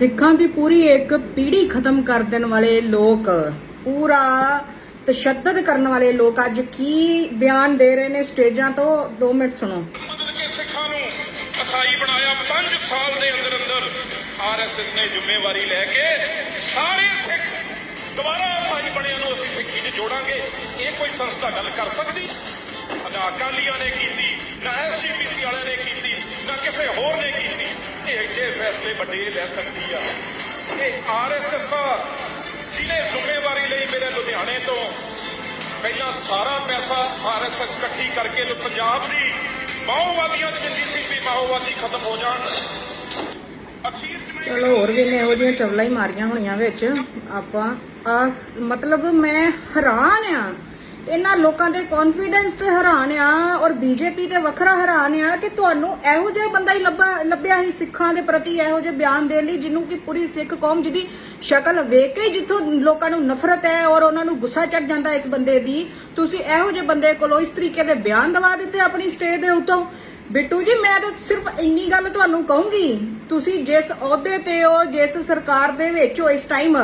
ਸਿੱਖਾਂ ਦੀ ਪੂਰੀ ਇੱਕ ਪੀੜ੍ਹੀ ਖਤਮ ਕਰ ਦੇਣ ਵਾਲੇ ਲੋਕ, ਪੂਰਾ ਤਸ਼ੱਦਦ ਕਰਨ ਵਾਲੇ ਲੋਕ ਅੱਜ ਕੀ ਬਿਆਨ ਦੇ ਰਹੇ ਨੇ ਸਟੇਜਾਂ ਤੋਂ? 2 ਮਿੰਟ ਸੁਣੋ। ਸਿੱਖਾਂ ਨੂੰ ਅਸਾਈ ਬਣਾਇਆ 5 ਸਾਲ ਦੇ ਅੰਦਰ ਅੰਦਰ ਆਰਐਸਐਸ ਨੇ ਜ਼ਿੰਮੇਵਾਰੀ ਲੈ ਕੇ ਸਾਰੇ ਸਿੱਖ ਦੁਬਾਰਾ ਅਸਾਈ ਬਣਿਆਂ ਨੂੰ ਅਸੀਂ ਸਿੱਖੀ 'ਚ ਜੋੜਾਂਗੇ। ਇਹ ਕੋਈ ਸੰਸਥਾ ਗੱਲ ਕਰ ਸਕਦੀ? ਨਾ ਅਕਾਲੀਆਂ ਨੇ ਕੀਤੀ, ਨਾ ਐਸਜੀਪੀਸੀ ਵਾਲਿਆਂ ਨੇ ਕੀਤੀ, ਨਾ ਕਿਸੇ ਹੋਰ ਨੇ ਕੀਤੀ। ਇਹ ਐਡੇ ਫੈਸਲੇ ਵੱਡੇ ਲੈ ਸਕਦੀ ਆ। ਇਹ ਆਰਐਸਐਸ ਜਿਹਨੇ ਜ਼ਿੰਮੇਵਾਰੀ ਲਈ ਮੇਰੇ ਲੁਧਿਆਣੇ ਤੋਂ ਪਹਿਲਾਂ ਸਾਰਾ ਪੈਸਾ ਆਰਐਸਐਸ ਇਕੱਠੀ ਕਰਕੇ ਤੇ ਪੰਜਾਬ ਦੀ ਮਾਓਵਾਦੀਆਂ 'ਚ ਦਿੰਦੀ ਮਾਓਵਾਦੀ ਖਤਮ ਹੋ ਜਾਣ। ਚਲੋ, ਹੋਰ ਵੀ ਨੇ ਇਹੋ ਜਿਹੀਆਂ ਚਵਲਾ ਹੀ ਮਾਰੀਆਂ ਹੋਣੀਆਂ ਵਿੱਚ। ਆਪਾਂ ਆਸ ਮਤਲਬ ਮੈਂ ਹੈਰਾਨ ਆ ਇਹਨਾਂ ਲੋਕਾਂ ਦੇ ਕੌਨਫੀਡੈਂਸ ਤੇ ਹੈਰਾਨ ਆ ਔਰ ਬੀਜੇਪੀ ਤੇ ਵੱਖਰਾ ਹੈਰਾਨ ਆ ਕਿ ਤੁਹਾਨੂੰ ਇਹੋ ਜਿਹਾ ਬੰਦਾ ਹੀ ਲੱਭਾ, ਲੱਭਿਆ ਹੀ ਸਿੱਖਾਂ ਦੇ ਪ੍ਰਤੀ, ਇਹੋ ਜਿਹੇ ਬਿਆਨ ਦੇਣ ਲਈ, ਜਿਹਨੂੰ ਕਿ ਪੂਰੀ ਸਿੱਖ ਕੌਮ ਜਿਹਦੀ ਸ਼ਕਲ ਵੇਖ ਕੇ ਜਿੱਥੋਂ ਲੋਕਾਂ ਨੂੰ ਨਫ਼ਰਤ ਹੈ ਔਰ ਉਹਨਾਂ ਨੂੰ ਗੁੱਸਾ ਚੜ ਜਾਂਦਾ ਇਸ ਬੰਦੇ ਦੀ। ਤੁਸੀਂ ਇਹੋ ਜਿਹੇ ਬੰਦੇ ਕੋਲੋਂ ਇਸ ਤਰੀਕੇ ਦੇ ਬਿਆਨ ਦਵਾ ਦਿੱਤੇ ਆਪਣੀ ਸਟੇਜ ਦੇ ਉੱਤੋਂ? ਬਿੱਟੂ ਜੀ, ਮੈਂ ਤਾਂ ਸਿਰਫ ਇੰਨੀ ਗੱਲ ਤੁਹਾਨੂੰ ਕਹੂੰਗੀ, ਤੁਸੀਂ ਜਿਸ ਅਹੁਦੇ ਤੇ ਹੋ, ਜਿਸ ਸਰਕਾਰ ਦੇ ਵਿੱਚ ਹੋ ਇਸ ਟਾਈਮ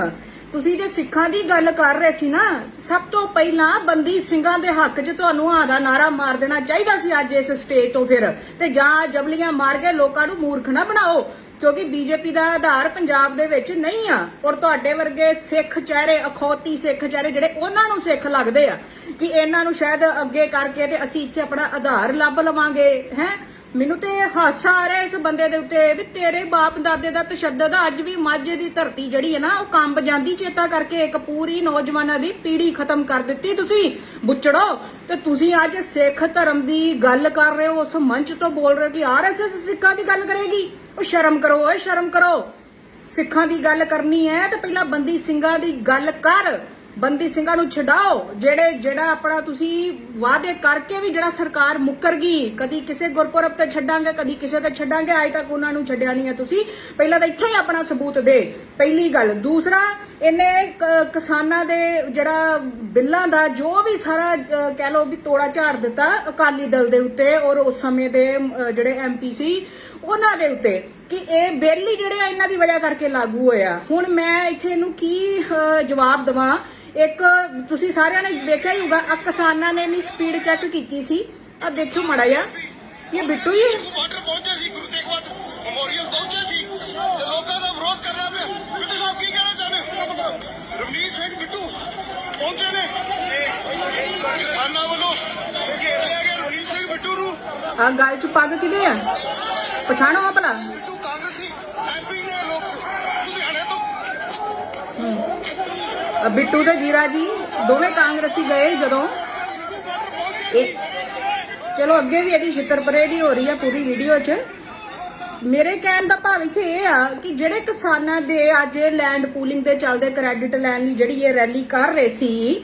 ਤੁਸੀਂ ਜੇ ਸਿੱਖਾਂ ਦੀ ਗੱਲ ਕਰ ਰਹੇ ਸੀ ਨਾ, ਸਭ ਤੋਂ ਪਹਿਲਾਂ ਬੰਦੀ ਸਿੰਘਾਂ ਦੇ ਹੱਕ 'ਚ ਤੁਹਾਨੂੰ ਆਂ ਦਾ ਨਾਰਾ ਮਾਰ ਦੇਣਾ ਚਾਹੀਦਾ ਸੀ ਅੱਜ ਇਸ ਸਟੇਜ ਤੋਂ ਫਿਰ। ਤੇ ਜਾਂ ਜਬਲੀਆਂ ਮਾਰ ਕੇ ਲੋਕਾਂ ਨੂੰ ਮੂਰਖ ਨਾ ਬਣਾਓ, ਕਿਉਂਕਿ ਬੀਜੇਪੀ ਦਾ ਆਧਾਰ ਪੰਜਾਬ ਦੇ ਵਿੱਚ ਨਹੀਂ ਆ। ਔਰ ਤੁਹਾਡੇ ਵਰਗੇ ਸਿੱਖ ਚਿਹਰੇ, ਅਖੌਤੀ ਸਿੱਖ ਚਿਹਰੇ ਜਿਹੜੇ ਉਹਨਾਂ ਨੂੰ ਸਿੱਖ ਲੱਗਦੇ ਆ, ਕਿ ਇਹਨਾਂ ਨੂੰ ਸ਼ਾਇਦ ਅੱਗੇ ਕਰਕੇ ਤੇ ਅਸੀਂ ਇੱਥੇ ਆਪਣਾ ਆਧਾਰ ਲੱਭ ਲਵਾਂਗੇ, ਹੈ? ਮੈਨੂੰ ਤੇ ਹਾਸਾ ਆ ਰਿਹਾ ਇਸ ਬੰਦੇ ਦੇ ਉੱਤੇ ਵੀ ਤੇਰੇ ਬਾਪ ਦਾਦੇ ਦਾ ਤਸ਼ੱਦਦ ਅੱਜ ਵੀ ਮਾਝੇ ਦੀ ਧਰਤੀ ਜਿਹੜੀ ਹੈ ਨਾ, ਉਹ ਕੰਬ ਜਾਂਦੀ ਚੇਤਾ ਕਰਕੇ ਇੱਕ ਪੂਰੀ ਨੌਜਵਾਨਾਂ ਦੀ ਪੀੜ੍ਹੀ ਖਤਮ ਕਰ ਦਿੱਤੀ। ਤੁਸੀਂ ਬੁੱਚੜੋ ਤੇ ਤੁਸੀਂ ਅੱਜ ਸਿੱਖ ਧਰਮ ਦੀ ਗੱਲ ਕਰ ਰਹੇ ਹੋ, ਉਸ ਮੰਚ ਤੋਂ ਬੋਲ ਰਹੇ ਹੋ ਕਿ ਆਰਐਸਐਸ ਸਿੱਖਾਂ ਦੀ ਗੱਲ ਕਰੇਗੀ। ਉਹ ਸ਼ਰਮ ਕਰੋ, ਓਏ ਸ਼ਰਮ ਕਰੋ। ਸਿੱਖਾਂ ਦੀ ਗੱਲ ਕਰਨੀ ਹੈ ਤੇ ਪਹਿਲਾਂ ਬੰਦੀ ਸਿੰਘਾਂ ਦੀ ਗੱਲ ਕਰ। ਬੰਦੀ ਸਿੰਘਾਂ ਨੂੰ ਛਡਾਓ ਜਿਹੜੇ ਜਿਹੜਾ ਆਪਣਾ ਤੁਸੀਂ ਵਾਅਦੇ ਕਰਕੇ ਵੀ ਜਿਹੜਾ ਸਰਕਾਰ ਮੁੱਕਰ ਗਈ ਕਦੀ ਕਿਸੇ ਗੁਰਪੁਰਬ ਤੇ ਛੱਡਾਂਗੇ ਕਦੀ ਕਿਸੇ ਤੇ ਛੱਡਾਂਗੇ ਅਜੇ ਤੱਕ ਉਹਨਾਂ ਨੂੰ ਛੱਡਿਆ ਨਹੀਂ ਹੈ ਤੁਸੀਂ ਪਹਿਲਾਂ ਤਾਂ ਇੱਥੋਂ ਹੀ ਆਪਣਾ ਸਬੂਤ ਦੇ ਪਹਿਲੀ ਗੱਲ। ਦੂਸਰਾ ਇਹਨੇ ਕਿਸਾਨਾਂ ਦੇ ਜਿਹੜਾ ਬਿੱਲਾਂ ਦਾ ਜੋ ਵੀ ਸਾਰਾ ਕਹਿ ਲਓ ਵੀ ਤੋੜਾ ਝਾੜ ਦਿੱਤਾ ਅਕਾਲੀ ਦਲ ਦੇ ਉੱਤੇ ਔਰ ਉਸ ਸਮੇਂ ਦੇ ਅ, ਜਿਹੜੇ ਐਮਪੀ ਸੀ ਉਹਨਾਂ ਦੇ ਉੱਤੇ ਕਿ ਇਹ ਬਿੱਲ ਹੀ ਜਿਹੜੇ ਆ ਇਹਨਾਂ ਦੀ ਵਜ੍ਹਾ ਕਰਕੇ ਲਾਗੂ ਹੋਇਆ। ਹੁਣ ਮੈਂ ਇੱਥੇ ਇਹਨੂੰ ਕੀ ਜਵਾਬ ਦਵਾਂ? ਇੱਕ ਤੁਸੀਂ ਸਾਰਿਆਂ ਨੇ ਵੇਖਿਆ ਹੀ ਹੋਊਗਾ ਆ ਕਿਸਾਨਾਂ ਨੇ ਨਹੀਂ ਸਪੀਡ ਚੈੱਕ ਕੀਤੀ ਸੀ। ਆ ਦੇਖਿਓ ਮੜਾ ਜਾ ਇਹ ਬਿੱਟੂ ਹੀ ਬਾਰਡਰ ਪਹੁੰਚੇ ਸੀ ਗੁਰੂ ਤੇਗ ਬਹਾਦਰ ਮੈਮੋਰੀਅਲ ਪਹੁੰਚੇ ਸੀ। ਤੇ ਲੋਕਾਂ ਦਾ ਵਿਰੋਧ ਕਰਨਾ ਪਿਆ। ਬਿੱਟੂ ਸਾਹਿਬ ਕੀ ਕਹਿਣਾ ਚਾਹੁੰਦੇ ਹੋ? ਰਮਨੀਤ ਸਿੰਘ ਬਿੱਟੂ ਪਹੁੰਚੇ ਨੇ। ਤੇ ਕਿਸਾਨਾਂ ਵੱਲੋਂ ਘੇਰ ਲਿਆ ਗਿਆ ਰਮਨੀਤ ਸਿੰਘ ਬਿੱਟੂ ਨੂੰ ਆ ਗੱਲ ਚ ਪੱਗ ਆ? ਪਛਾਣੋ ਆ ਭਲਾ ਬਿੱਟੂ ਕਾਂਗਰਸੀ ਐਮਪੀ ਨੇ ਲੋਕ ਲੁਧਿਆਣੇ ਤੋਂ ਆ ਬਿੱਟੂ ਤੇ ਜੀਰਾ ਜੀ, ਦੋਵੇਂ ਕਾਂਗਰਸੀ ਗਏ ਜਦੋਂ। ਇਹ ਚਲੋ ਅੱਗੇ ਵੀ ਇਹਦੀ ਛਿੱਤਰ ਪਰੇਡ ਹੀ ਹੋ ਰਹੀ ਆ ਪੂਰੀ ਵੀਡੀਓ 'ਚ। ਮੇਰੇ ਕਹਿਣ ਦਾ ਭਾਵ ਇੱਥੇ ਇਹ ਆ ਕਿ ਜਿਹੜੇ ਕਿਸਾਨਾਂ ਦੇ ਅੱਜ ਲੈਂਡ ਪੂਲਿੰਗ ਦੇ ਚੱਲਦੇ ਕ੍ਰੈਡਿਟ ਲੈਣ ਲਈ ਜਿਹੜੀ ਇਹ ਰੈਲੀ ਕਰ ਰਹੇ ਸੀ,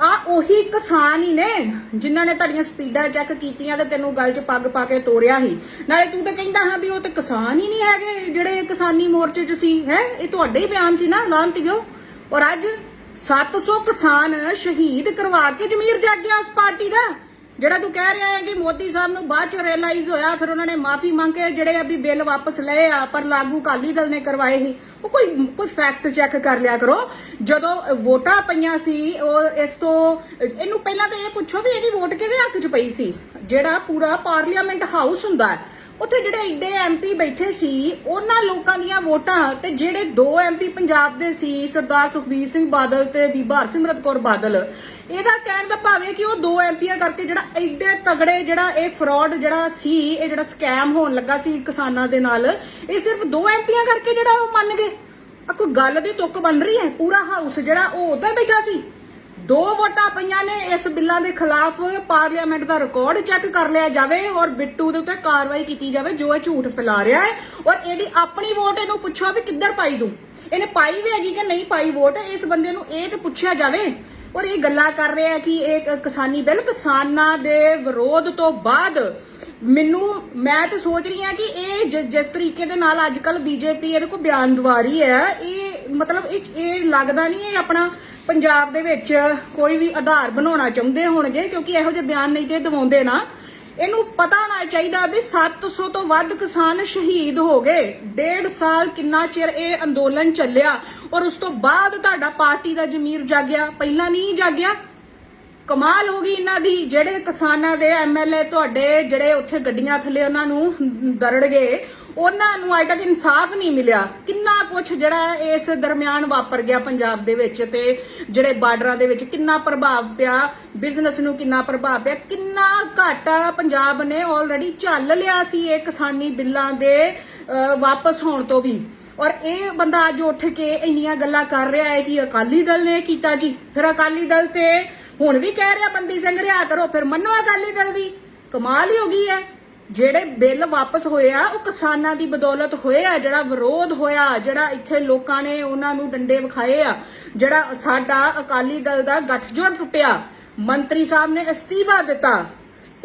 ਆ ਉਹੀ ਕਿਸਾਨ ਹੀ ਨੇ ਜਿਨ੍ਹਾਂ ਨੇ ਤੁਹਾਡੀਆਂ ਸਪੀਡਾਂ ਚੈੱਕ ਕੀਤੀਆਂ ਤੇ ਤੈਨੂੰ ਗੱਲ 'ਚ ਪੱਗ ਪਾ ਕੇ ਤੋਰਿਆ ਸੀ। ਨਾਲੇ ਤੂੰ ਤਾਂ ਕਹਿੰਦਾ ਹਾਂ ਵੀ ਉਹ ਤੇ ਕਿਸਾਨ ਹੀ ਨਹੀਂ ਹੈਗੇ ਜਿਹੜੇ ਕਿਸਾਨੀ ਮੋਰਚੇ 'ਚ ਸੀ, ਹੈ? ਇਹ ਤੁਹਾਡੇ ਹੀ ਬਿਆਨ ਸੀ ਨਾ, ਲਾਂਤੀਓ। ਔਰ ਅੱਜ 700 ਕਿਸਾਨ ਸ਼ਹੀਦ ਕਰਵਾ ਕੇ ਜ਼ਮੀਰ ਜਾਗ ਗਿਆ ਉਸ ਪਾਰਟੀ ਦਾ, ਜਿਹੜਾ ਤੂੰ ਕਹਿ ਰਿਹਾ ਹੈ ਕਿ ਮੋਦੀ ਸਾਹਿਬ ਨੂੰ ਬਾਅਦ ਚ ਰਿਅਲਾਈਜ਼ ਹੋਇਆ, ਫਿਰ ਉਹਨਾਂ ਨੇ ਮਾਫੀ ਮੰਗ ਕੇ ਜਿਹੜੇ ਆ ਵੀ ਬਿੱਲ ਵਾਪਸ ਲਏ ਆ, ਪਰ ਲਾਗੂ ਕਾਲੀ ਦਲ ਨੇ ਕਰਵਾਏ ਸੀ। ਉਹ ਕੋਈ ਕੋਈ ਫੈਕਟ ਚੈੱਕ ਕਰ ਲਿਆ ਕਰੋ। ਜਦੋਂ ਵੋਟਾਂ ਪਈਆਂ ਸੀ, ਉਹ ਇਸ ਤੋਂ, ਇਹਨੂੰ ਪਹਿਲਾਂ ਤਾਂ ਇਹ ਪੁੱਛੋ ਵੀ ਇਹਦੀ ਵੋਟ ਕਿਹਦੇ ਹੱਕ 'ਚ ਪਈ ਸੀ? ਜਿਹੜਾ ਪੂਰਾ ਪਾਰਲੀਮੈਂਟ ਹਾਊਸ ਹੁੰਦਾ ਹੈ। ਉੱਥੇ ਜਿਹੜੇ ਏਡੇ ਐਮਪੀ ਬੈਠੇ ਸੀ, ਉਹਨਾਂ ਲੋਕਾਂ ਦੀਆਂ ਵੋਟਾਂ ਤੇ ਜਿਹੜੇ ਦੋ ਐਮਪੀ ਪੰਜਾਬ ਦੇ ਸੀ, ਸਰਦਾਰ ਸੁਖਬੀਰ ਸਿੰਘ ਬਾਦਲ ਤੇ ਬੀਬਾ ਹਰਸਿਮਰਤ ਕੌਰ ਬਾਦਲ, ਇਹਦਾ ਕਹਿਣ ਦਾ ਭਾਵ ਹੈ ਕਿ ਉਹ ਦੋ ਐਮਪੀਆਂ ਕਰਕੇ ਜਿਹੜਾ ਏਡੇ ਤਗੜੇ ਜਿਹੜਾ ਇਹ ਫਰਾਡ ਜਿਹੜਾ ਸੀ, ਇਹ ਜਿਹੜਾ ਸਕੈਮ ਹੋਣ ਲੱਗਾ ਸੀ ਕਿਸਾਨਾਂ ਦੇ ਨਾਲ, ਇਹ ਸਿਰਫ ਦੋ ਐਮਪੀਆਂ ਕਰਕੇ ਜਿਹੜਾ ਉਹ ਮੰਨ ਗਏ। ਆ ਕੋਈ ਗੱਲ ਦੀ ਤੁੱਕ ਬਣ ਰਹੀ ਹੈ? ਪੂਰਾ ਹਾਊਸ ਜਿਹੜਾ ਉਹ ਉੱਤੇ ਬੈਠਾ ਸੀ। ਦੋ ਵੋਟਾਂ ਪਈਆਂ ਨੇ, ਇਸ ਬਿੱਲਾਂ ਦੇ ਖਿਲਾਫ ਪਾਰਲੀਮੈਂਟ ਦਾ ਰਿਕਾਰਡ ਚੈੱਕ ਕਰ ਲਿਆ ਜਾਵੇ ਔਰ ਬਿੱਟੂ ਦੇ ਉੱਤੇ ਕਾਰਵਾਈ ਕੀਤੀ ਜਾਵੇ, ਜੋ ਇਹ ਝੂਠ ਫੈਲਾ ਰਿਹਾ ਹੈ। ਔਰ ਇਹਦੀ ਆਪਣੀ ਵੋਟ, ਇਹਨੂੰ ਪੁੱਛੋ ਵੀ ਕਿੱਧਰ ਪਾਈ ਤੂੰ। ਇਹਨੇ ਪਾਈ ਵੀ ਹੈਗੀ ਕਿ ਨਹੀਂ ਪਾਈ ਵੋਟ, ਇਸ ਬੰਦੇ ਨੂੰ ਇਹ ਤੇ ਪੁੱਛਿਆ ਜਾਵੇ। ਔਰ ਇਹ ਗੱਲਾਂ ਕਰ ਰਿਹਾ ਕਿ ਇਹ ਕਿਸਾਨੀ ਬਿੱਲ ਕਿਸਾਨਾਂ ਦੇ ਵਿਰੋਧ ਤੋਂ ਬਾਅਦ ਮੈਨੂੰ, ਮੈਂ ਤਾਂ ਸੋਚ ਰਹੀ ਹਾਂ ਕਿ ਇਹ ਜਿਸ ਤਰੀਕੇ ਦੇ ਨਾਲ ਅੱਜ ਕੱਲ ਬੀਜੇਪੀ ਇਹਦੇ ਕੋ ਬਿਆਨ ਦਵਾ ਰਹੀ ਹੈ, ਇਹ ਮਤਲਬ ਇਹ ਇਹ ਲੱਗਦਾ ਨਹੀਂ ਇਹ ਆਪਣਾ ਪੰਜਾਬ ਦੇ ਵਿੱਚ ਕੋਈ ਵੀ ਆਧਾਰ ਬਣਾਉਣਾ ਚਾਹੁੰਦੇ ਹੋਣਗੇ, ਕਿਉਂਕਿ ਇਹੋ ਜਿਹੇ ਬਿਆਨ ਨਹੀਂ ਤੇ ਦਵਾਉਂਦੇ ਨਾ, ਇਹਨੂੰ ਪਤਾ ਹੋਣਾ ਚਾਹੀਦਾ ਵੀ 700 ਤੋਂ ਵੱਧ ਕਿਸਾਨ ਸ਼ਹੀਦ ਹੋ ਗਏ। ਡੇਢ ਸਾਲ ਕਿੰਨਾ ਚਿਰ ਇਹ ਅੰਦੋਲਨ ਚੱਲਿਆ ਔਰ ਉਸ ਤੋਂ ਬਾਅਦ ਤੁਹਾਡਾ ਪਾਰਟੀ ਦਾ ਜ਼ਮੀਰ ਜਾਗਿਆ, ਪਹਿਲਾਂ ਨਹੀਂ ਜਾਗਿਆ? ਕਮਾਲ ਹੋ ਗਈ ਇਹਨਾਂ ਦੀ, ਜਿਹੜੇ ਕਿਸਾਨਾਂ ਦੇ ਐਮਐਲਏ ਤੁਹਾਡੇ, ਜਿਹੜੇ ਉੱਥੇ ਗੱਡੀਆਂ ਥੱਲੇ ਉਹਨਾਂ ਨੂੰ ਦਰੜ ਗਏ ਉਹਨਾਂ ਨੂੰ ਅੱਜ ਤੱਕ ਇਨਸਾਫ ਨਹੀਂ ਮਿਲਿਆ। ਕਿੰਨਾ ਕੁਝ ਜਿਹੜਾ ਇਸ ਦਰਮਿਆਨ ਵਾਪਰ ਗਿਆ ਪੰਜਾਬ ਦੇ ਵਿੱਚ ਤੇ ਜਿਹੜੇ ਬਾਰਡਰਾਂ ਦੇ ਵਿੱਚ ਕਿੰਨਾ ਪ੍ਰਭਾਵ ਪਿਆ, ਬਿਜ਼ਨਸ ਨੂੰ ਕਿੰਨਾ ਪ੍ਰਭਾਵ ਪਿਆ, ਕਿੰਨਾ ਘਾਟਾ ਪੰਜਾਬ ਨੇ ਆਲਰੇਡੀ ਝੱਲ ਲਿਆ ਸੀ ਇਹ ਕਿਸਾਨੀ ਬਿੱਲਾਂ ਦੇ ਵਾਪਸ ਹੋਣ ਤੋਂ ਵੀ। ਔਰ ਇਹ ਬੰਦਾ ਅੱਜ ਉੱਠ ਕੇ ਇੰਨੀਆਂ ਗੱਲਾਂ ਕਰ ਰਿਹਾ ਹੈ ਕਿ ਅਕਾਲੀ ਦਲ ਨੇ ਕੀਤਾ ਜੀ। ਫਿਰ ਅਕਾਲੀ ਦਲ ਤੇ ਹੁਣ ਵੀ ਕਹਿ ਰਿਹਾ, ਬੰਦੀ ਸਿੰਘ, ਰਿਹਾ ਕਰੋ, ਫਿਰ ਮੰਨੋ ਅਕਾਲੀ ਦਲ ਦੀ। ਕਮਾਲ ਹੀ ਹੋ ਗਈ ਹੈ। ਜਿਹੜੇ ਬਿੱਲ ਵਾਪਸ ਹੋਏ ਆ ਉਹ ਕਿਸਾਨਾਂ ਦੀ ਬਦੌਲਤ ਹੋਏ ਆ ਜਿਹੜਾ ਵਿਰੋਧ ਹੋਇਆ, ਜਿਹੜਾ ਇੱਥੇ ਲੋਕਾਂ ਨੇ ਉਹਨਾਂ ਨੂੰ ਡੰਡੇ ਵਿਖਾਏ ਆ, ਜਿਹੜਾ ਸਾਡਾ ਅਕਾਲੀ ਦਲ ਦਾ ਗੱਠਜੋੜ ਟੁੱਟਿਆ। ਮੰਤਰੀ ਸਾਹਿਬ ਨੇ ਅਸਤੀਫਾ ਦਿੱਤਾ।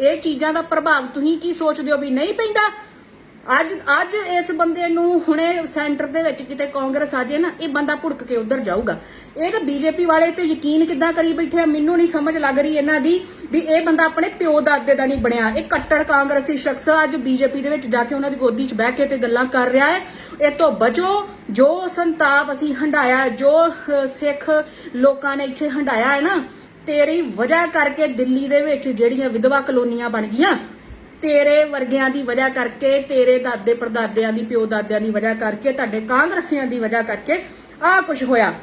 ਇਹ ਚੀਜ਼ਾਂ ਦਾ ਪ੍ਰਭਾਵ ਤੁਸੀਂ ਕੀ ਸੋਚਦੇ ਹੋ ਵੀ ਨਹੀਂ ਪੈਂਦਾ? ਅੱਜ ਅੱਜ ਇਸ ਬੰਦੇ ਨੂੰ ਹੁਣੇ ਸੈਂਟਰ ਦੇ ਵਿੱਚ ਕਿਤੇ ਕਾਂਗਰਸ ਆ ਜੇ ਨਾ, ਇਹ ਬੰਦਾ ਭੁੜਕ ਕੇ ਉੱਧਰ ਜਾਊਗਾ। ਇਹ ਤਾਂ ਬੀਜੇਪੀ ਵਾਲੇ ਤੇ ਯਕੀਨ ਕਿੱਦਾਂ ਕਰੀ ਬੈਠੇ ਆ? ਮੈਨੂੰ ਨਹੀਂ ਸਮਝ ਲੱਗ ਰਹੀ ਇਹਨਾਂ ਦੀ ਵੀ ਇਹ ਬੰਦਾ ਆਪਣੇ ਪਿਓ ਦਾਦੇ ਦਾ ਨਹੀਂ ਬਣਿਆ। ਇਹ ਕੱਟੜ ਕਾਂਗਰਸੀ ਸ਼ਖਸ ਅੱਜ ਬੀਜੇਪੀ ਦੇ ਵਿੱਚ ਜਾ ਕੇ ਉਹਨਾਂ ਦੀ ਗੋਦੀ 'ਚ ਬਹਿ ਕੇ ਤੇ ਗੱਲਾਂ ਕਰ ਰਿਹਾ ਹੈ। ਇਹ ਤੋਂ ਬਚੋ, ਜੋ ਸੰਤਾਪ ਅਸੀਂ ਹੰਡਾਇਆ ਜੋ ਸਿੱਖ ਲੋਕਾਂ ਨੇ ਇੱਥੇ ਹੰਡਾਇਆ ਹੈ ਨਾ, ਤੇਰੀ ਵਜ੍ਹਾ ਕਰਕੇ ਦਿੱਲੀ ਦੇ ਵਿੱਚ ਜਿਹੜੀਆਂ ਵਿਧਵਾ ਕਲੋਨੀਆਂ ਬਣ ਗਈਆਂ ਤੇਰੇ ਵਰਗਿਆਂ ਦੀ ਵਜ੍ਹਾ ਕਰਕੇ, ਤੇਰੇ ਦਾਦੇ ਪੜਦਾਦਿਆਂ ਦੀ, ਪਿਓ ਦਾਦਿਆਂ ਦੀ ਵਜ੍ਹਾ ਕਰਕੇ, ਤੁਹਾਡੇ ਕਾਂਗਰਸੀਆਂ ਦੀ ਵਜ੍ਹਾ ਕਰਕੇ ਆਹ ਕੁਝ ਹੋਇਆ।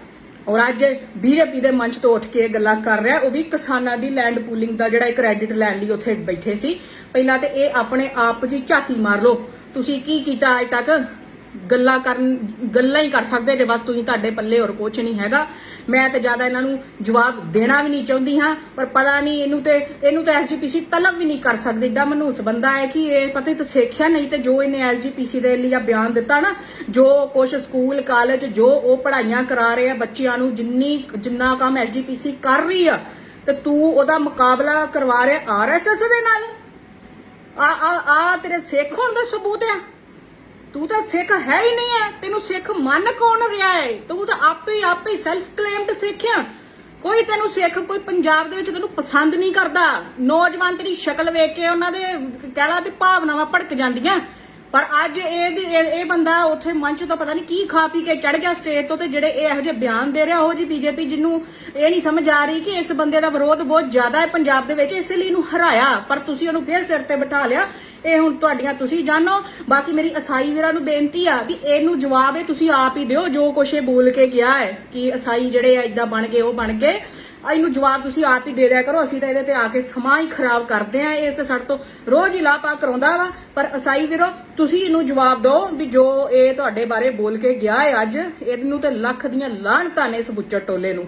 ਔਰ ਅੱਜ ਬੀਜੇਪੀ ਦੇ ਮੰਚ ਤੋਂ ਉੱਠ ਕੇ ਇਹ ਗੱਲਾਂ ਕਰ ਰਿਹਾ, ਉਹ ਵੀ ਕਿਸਾਨਾਂ ਦੀ ਲੈਂਡ ਪੂਲਿੰਗ ਦਾ ਜਿਹੜਾ ਕ੍ਰੈਡਿਟ ਲੈਣ ਲਈ ਉੱਥੇ ਬੈਠੇ ਸੀ। ਪਹਿਲਾਂ ਤੇ ਇਹ ਆਪਣੇ ਆਪ 'ਚ ਹੀ ਝਾਤੀ ਮਾਰ ਲਓ। ਤੁਸੀਂ ਕੀ ਕੀਤਾ ਅਜ ਤੱਕ? ਗੱਲਾਂ ਕਰਨ, ਗੱਲਾਂ ਹੀ ਕਰ ਸਕਦੇ ਜੇ ਬਸ ਤੁਸੀਂ ਤੁਹਾਡੇ ਪੱਲੇ ਹੋਰ ਕੁਝ ਨਹੀਂ ਹੈਗਾ। ਮੈਂ ਤੇ ਜ਼ਿਆਦਾ ਇਹਨਾਂ ਨੂੰ ਜਵਾਬ ਦੇਣਾ ਵੀ ਨਹੀਂ ਚਾਹੁੰਦੀ ਹਾਂ, ਪਰ ਪਤਾ ਨਹੀਂ ਇਹਨੂੰ ਤੇ, ਇਹਨੂੰ ਤਾਂ ਐਸਜੀਪੀਸੀ ਤਲਬ ਵੀ ਨਹੀਂ ਕਰ ਸਕਦੀ। ਏਡਾ ਮਨੂਸ ਬੰਦਾ ਹੈ ਕਿ ਇਹ ਪਤਾ ਹੀ ਤਾਂ ਸਿੱਖਿਆ ਨਹੀਂ ਤੇ ਜੋ ਇਹਨੇ ਐਸਜੀਪੀਸੀ ਦੇ ਲਈ ਆ ਬਿਆਨ ਦਿੱਤਾ ਨਾ, ਜੋ ਕੁਝ ਸਕੂਲ, ਕਾਲਜ, ਜੋ ਉਹ ਪੜ੍ਹਾਈਆਂ ਕਰਾ ਰਹੇ ਆ ਬੱਚਿਆਂ ਨੂੰ, ਜਿੰਨੀ, ਜਿੰਨਾ ਕੰਮ ਐਸਜੀਪੀਸੀ ਕਰ ਰਹੀ ਆ, ਤੇ ਤੂੰ ਉਹਦਾ ਮੁਕਾਬਲਾ ਕਰਵਾ ਰਿਹਾ ਆਰਐਸਐਸ ਦੇ ਨਾਲ। ਆ ਆ ਆ ਤੇਰੇ ਸਿੱਖ ਹੋਣ ਦਾ ਸਬੂਤ ਆ। ਤੂੰ ਤਾਂ ਸਿੱਖ ਹੈ ਹੀ ਨਹੀਂ ਹੈ ਤੈਨੂੰ ਸਿੱਖ ਮੰਨ ਕੌਣ ਰਿਹਾ ਹੈ ਤੂੰ ਤਾਂ ਆਪੇ ਆਪੇ ਸੈਲਫ ਕਲੇਮਡ ਸਿੱਖ ਕੋਈ ਤੈਨੂੰ ਸਿੱਖ, ਕੋਈ ਪੰਜਾਬ ਦੇ ਵਿੱਚ ਤੈਨੂੰ ਪਸੰਦ ਨਹੀਂ ਕਰਦਾ। ਨੌਜਵਾਨ ਤੇਰੀ ਸ਼ਕਲ ਵੇਖ ਕੇ ਉਹਨਾਂ ਦੇ ਕਹਿ ਲਾ ਵੀ ਭਾਵਨਾਵਾਂ ਭੜਕ ਜਾਂਦੀਆਂ। ਪਰ ਅੱਜ ਇਹ ਇਹ ਬੰਦਾ ਉੱਥੇ ਮੰਚ ਤੋਂ ਪਤਾ ਨਹੀਂ ਕੀ ਖਾ ਪੀ ਕੇ ਚੜ ਗਿਆ ਸਟੇਜ ਤੋਂ ਤੇ ਜਿਹੜੇ ਇਹ ਇਹੋ ਜਿਹੇ ਬਿਆਨ ਦੇ ਰਿਹਾ, ਉਹ ਜੀ ਬੀਜੇਪੀ ਜਿਹਨੂੰ ਇਹ ਨਹੀਂ ਸਮਝ ਆ ਰਹੀ ਕਿ ਇਸ ਬੰਦੇ ਦਾ ਵਿਰੋਧ ਬਹੁਤ ਜ਼ਿਆਦਾ ਹੈ। ਪੰਜਾਬ ਦੇ ਵਿੱਚ ਇਸੇ ਲਈ ਇਹਨੂੰ ਹਰਾਇਆ, ਪਰ ਤੁਸੀਂ ਉਹਨੂੰ ਫੇਰ ਸਿਰ ਤੇ ਬਿਠਾ ਲਿਆ। ਇਹ ਹੁਣ ਤੁਹਾਡੀਆਂ ਤੁਸੀਂ ਜਾਣੋ। ਬਾਕੀ ਮੇਰੀ ਅਸਾਈ ਵੀਰਾਂ ਨੂੰ ਬੇਨਤੀ ਆ ਵੀ ਇਹਨੂੰ ਜਵਾਬ ਇਹ ਤੁਸੀਂ ਆਪ ਹੀ ਦਿਓ, ਜੋ ਕੁਛ ਇਹ ਬੋਲ ਕੇ ਗਿਆ ਹੈ ਕਿ ਅਸਾਈ ਜਿਹੜੇ ਆ ਇਦਾਂ ਬਣ ਗਏ, ਉਹ ਬਣ ਗਏ। ਇਹਨੂੰ ਜਵਾਬ ਤੁਸੀਂ ਆਪ ਹੀ ਦੇ ਦਿਆ ਕਰੋ, ਅਸੀਂ ਤਾਂ ਇਹਦੇ ਤੇ ਆ ਕੇ ਸਮਾਂ ਹੀ ਖਰਾਬ ਕਰਦੇ ਆ। ਇਹ ਤੇ ਸਾਡੇ ਤੋਂ ਰੋਜ਼ ਹੀ ਲਾਪਾ ਕਰਾਉਂਦਾ ਵਾ। ਪਰ ਅਸਾਈ ਵੀਰੋ, ਤੁਸੀਂ ਇਹਨੂੰ ਜਵਾਬ ਦਿਓ ਵੀ ਜੋ ਇਹ ਤੁਹਾਡੇ ਬਾਰੇ ਬੋਲ ਕੇ ਗਿਆ ਹੈ ਅੱਜ, ਇਹਨੂੰ ਤੇ ਲੱਖ ਦੀਆਂ ਲਾਹਣਤਾਂ ਨੇ ਇਸ ਬੁੱਚੜ ਟੋਲੇ ਨੂੰ।